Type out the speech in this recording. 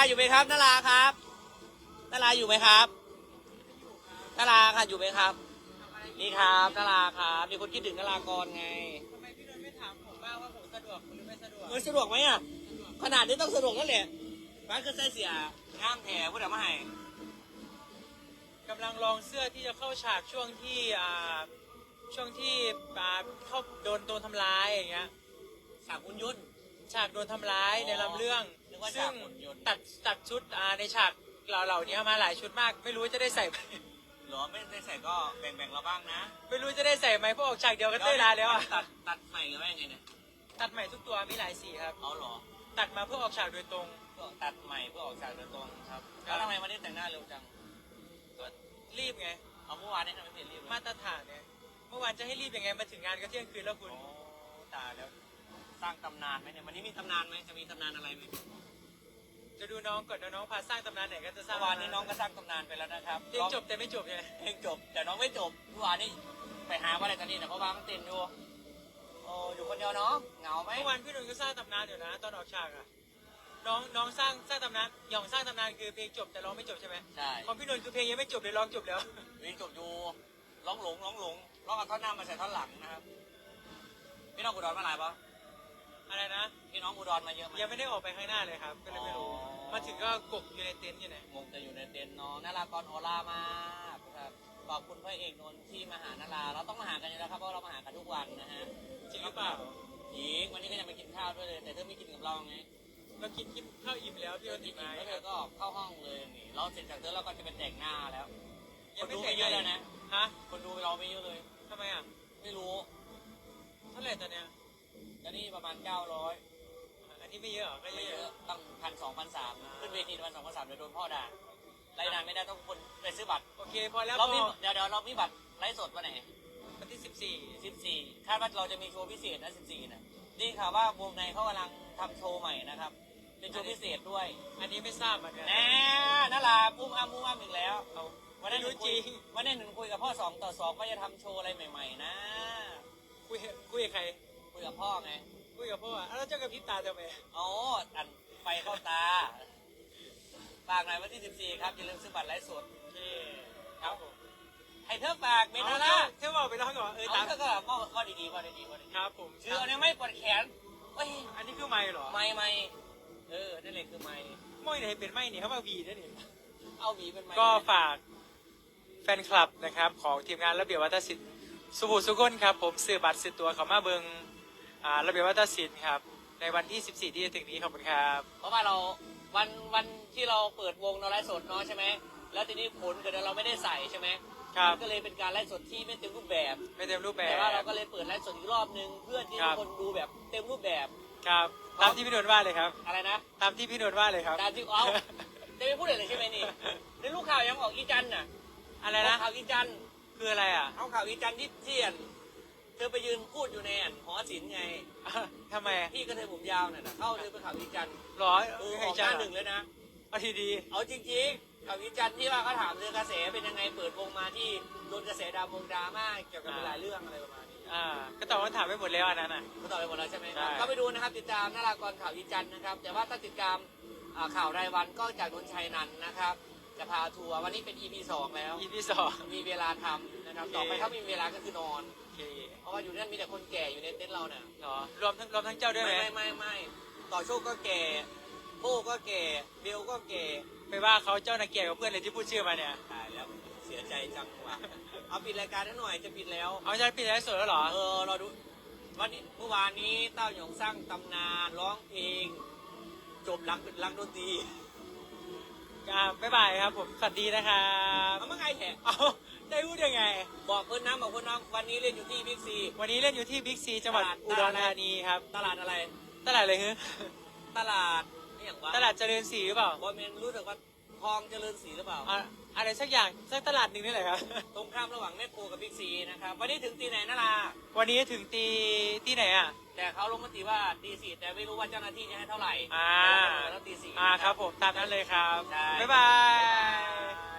ราอยู่ไหมครับนาราครับนาราอยู่ไหมครับนาราค่ะอยู่ไหมครับ นี่ครับนาราครับมีคนคิดถึงนารากรไงทำไมพี่นนท์ไม่ถามผมบ้างว่าผมสะดวกหรือไม่สะดวกเออสะดวกไหมอะขนาดนี้ต้องสะดวกแล้วแหละร้านคือใส่เสียงามแถวพูดเอามาให้กำลังลองเสื้อที่จะเข้าฉากช่วงที่อ่าช่วงที่อ่าเข้าโดนโดนทำร้ายอย่างเงี้ยฉากคุณยุทธ ฉากโดนทำร้ายอ๋อในลำเรื่อง นึกว่าซึ่ฉางกหุ่นยนต์ ตัดตัดชุดอ่าในฉากเหล่าเหล่านี้มาหลายชุดมาก ไม่รู้จะได้ใส่ หรอไม่ได้ใส่ก็แบ่งๆเราบ้างนะไม่รู้จะได้ใส่ไหมเพราะออกฉากเดียวกันเต้ยลาแล้วอะตัดตัดใหม่หรือว่ายังไงเนี่ยตัดใหม่ทุกตัวมีหลายสีครับ เอาเหรอตัดมาเพื่อออกฉากโดยตรง ก็ตัดใหม่เพื่อออกฉากโดยตรงครับแล้วทำไมวันนี้แต่งหน้าเร็วจังก็รีบไง เอาเมื่อวานนี้ทำไมไม่เห็นรีบเลยมาตรฐานเนี่ยเมื่อวานจะให้รีบยังไงมาถึงงานก็เที่ยงคืนแล้วคุณ โอ้ตายแล้ว สร้างตำนานไหมเนี่ยวันนี้มีตำนานไหมจะมีตำนานอะไรไหมจะดูน้องก่อนนะน้องพาสร้างตำนานไหนก็จะสร้าเมื่งอวานนี้น้องก็สร้างตำนานไปแล้วนะครับเรียนจบแต่ไม่จบใช่ไหมเพลงจบแต่น้องไม่จบเมื่อวานนี้ไปหาว่าอะไรตอนนี้นะเพราะว่ามันเต้นอยู่โอ้อยู่คนเดียวเนาะเหงาไหมเมื่อวานพี่นนท์ก็สร้างตำนานอยู่นะ ตอนออกฉากอะน้องน้องสร้างสร้างตำนานหย่องสร้างตำนานคือเพลงจบแต่ร้องไม่จบใช่ไหมใช่ของพี่นนท์คือเพลงยังไม่จบเลยร้องจบแล้วเพลงจบอยู่ร้องหลงร้องหลงร้องเอาท่อนหน้ามาใส่ท่อนหลังนะครับพี่น้องอุดรมาหลายปะ อะไรนะ พี่น้องอุดรมาเยอะไหมยังไม่ได้ออกไปข้างหน้าเลยครับ ก็เลยไม่รู้อ๋อมาถึงก็กกอยู่ในเต็นท์อยู่ไหนงงจะอยู่ในเต็นท์เนาะนารากรโอลามากครับขอบคุณพระเอกนนท์ที่มาหานาราเราต้องมาหากันอยู่แล้วครับเพราะเรามาหากันทุกวันนะฮะจริงหรือเปล่าหญิงวันนี้ก็ยังไปกินข้าวด้วยเลย แต่เธอไม่กินกับเราไงเรากินกินข้าวอิ่มแล้วพี่นนท์กิอิ่นมไหมแล้วเธอก็เข้าห้องเลยนี่เราเสร็จจากเธอเราก็จะไปแต่งหน้าแล้วยังไม่คนดูแต่งเยอะเลยนะฮะคนดูเราไม่เยอะเลยทำไมอะไม่รู้เท่าไหร่ตอนเนี้ย แล้วนี่ประมาณ 900อันนี้ไม่เยอะเหรอก็ไม่เยเยอะอะตั้งพันสองพันสามขึ้นเวทีพันสองพันสามเดี๋ยวโดนพ่อด่าไล่นานไม่ได้ต้องคนไปซื้อบัตรโอเคพอแล้วเราพมีอเดี๋ยวเดี๋ยวเรามีบัตรไลฟ์สดวันไหน วันที่สิบสี่14 คาดว่าเราจะมีโชว์พิเศษนะ14นะนี่ค่ะว่าวงในเขากำลังทำโชว์ใหม่นะครับ เป็นโชว์พิเศษด้วย อันนี้ไม่ทราบเหมือนกัน แน่นาลาปุ้มอ้ำปุ้มอ้ำอีกแล้วเอาวันนั้นหไม่รู้นึ่งคุยจริง วันนั้นหนึ่งคุยกับพ่อสองต่อสองก็จะทำโชว์อะไรใหม่ ๆ นะ คุยคุยกับใคร คุยกับพ่อไงคุยกับพ่ออะแล้วเจ้ากับพริบตาทำไมอ๋ออันไฟเข้าตาฝากหน่อยวันที่ 14 ครับ อย่าลืมซื้อบัตรไลฟ์สดโอเคครับผมให้เธอฝากเมเอานาเท่าล่าเท่าบอกไปแล้วก่อนเออเอาตามเธอก็ว่าว่าดีๆว่าดีๆว่าดีครับผมๆชื่ออันนี้ไม่ปวดแขนเอ้ยอันนี้คือไม้เหรอไม่ไม่เออนั่นแหละคือไม่ไม่ไหนเป็นไม้นี่เขามาวีได้นี่เอาหวีเป็นไม้ก็ฝากแฟนคลับนะครับ ของทีมงานระเบียบวัฒนศิลป์สุภูสุกนครับ ผมซื้อบัตรซื้อตัวเขามาเบิง อ่าระเบียบวัฒนศิลป์ครับ ในวันที่ 14 ที่จะถึงนี้ขอบคุณครับ เพราะว่าเราวันวันที่เราเปิดวงเราไลฟ์สดเนาะใช่ไหมแล้วทีนี้ผลเกิดเราไม่ได้ใส่ใช่ไหมครับ มันก็เลยเป็นการไลฟ์สดที่ไม่เต็มรูปแบบ ไม่เต็มรูปแบบแต่ว่าเราก็เลยเปิดไลฟ์สดอีกรอบนึงเพื่อที่ครัให้บ คนดูแบบเต็มรูปแบบครับ ตามที่พี่นนท์ว่าเลยครับ อะไรนะ ตามที่พี่นนท์ว่าเลยครับ ตามที่เอาจะไม่พูดอะไรเลยใช่ไหมนี่ในลูกข่าวยังออกอีจันน่ะอะไรนะ ข่าวอีจันคืออะไรอะ เอาข่าวอีจันที่เที่ยนเธอไปยืนพูดอยู่ในอันหอศิลป์ไง ทำไมพี่ก็เธอผมยาวน่ะนะเข้าเธอไปข่าวอีจันหรอเอออให้อกหจ้าน้าหนึ่งเลยนะเอาทีดี เอาจริงๆข่าวอีจันที่ว่าเขาถามเรื่องกระแสเป็นยังไงเปิดวงมาที่โดนกระแสดาวงดราม่าเกี่ยวกับหลายเรื่องอะไรประมาณนี้อ่า ก็ตอบคำถามไปหมดแล้วอันนั้นอะก็ตอบไปหมดแล้วใช่ไหมคใช่รับก็ไปดูนะครับติดตามนารากรข่าวอีจันทร์นะครับ แต่ว่าถ้าติดตามอ่าข่าวรายวันก็จากนนชัยนันท์นะครับจะพาทัวร์วันนี้เป็น EP สองแล้วอีพีสองมีเวลาทำนะครับโอเคต่อไปถ้ามีเวลาก็คือนอนโอ เคเพราะว่าอยู่นั่นมีแต่คนแก่อยู่ในเต็นท์เราเนี่ยหรอรวมทั้งรวมทั้งเจ้าด้วยไหมไม่ไม่ไม่ไม่ต่อโชคก็แก่โบก็แก่เบลก็แก่ไปว่าเขาเจ้านาเกียรติกับเพื่อนเลยที่พูดชื่อมาเนี่ยตายแล้วเสียใจจังว่ะเอาปิดรายการนิดหน่อยจะปิดแล้ว เอาจะปิดไลฟ์สดแล้วเหรอเออเราดูวันนี้เมื่อวานนี้เต้าหยงสร้างตำนานร้องเพลง จบหลังเป็นหลังดนตรีอ่าบ๊ายบายครับผมสวัสดีนะครับเอาเมื่อไงแหะเอา ได้พูดยังไง บอกเพื่อนน้ำบอกเพื่อนน้ำวันนี้เล่นอยู่ที่บิ๊กซี วันนี้เล่นอยู่ที่บิ๊กซีจังหวัดตลาดอุดรธานีครับ ตลาดอะไร ตลาดอะไรฮึตลาดนี่อย่างวะตลาดเจริญศรีหรือเปล่าบอลเมนรู้สึกว่าคลองเจริญศรีหรือเปล่าอ่าอะไรสักอย่างสักตลาดหนึ่งนี่แหละครับ ตรงข้ามระหว่างแม่โคกับบิ๊กซีนะครับ วันนี้ถึงตีไหนนะล่ะวันนี้ถึงตีที่ไหนอะ แต่เขาลงมติว่าตีสี่แต่ไม่รู้ว่าเจ้าหน้าที่จะให้เท่าไหร่อ่าแล้วตีสี่อ่าครับผมตามนั้นเลยครับใช่บ๊ายบาย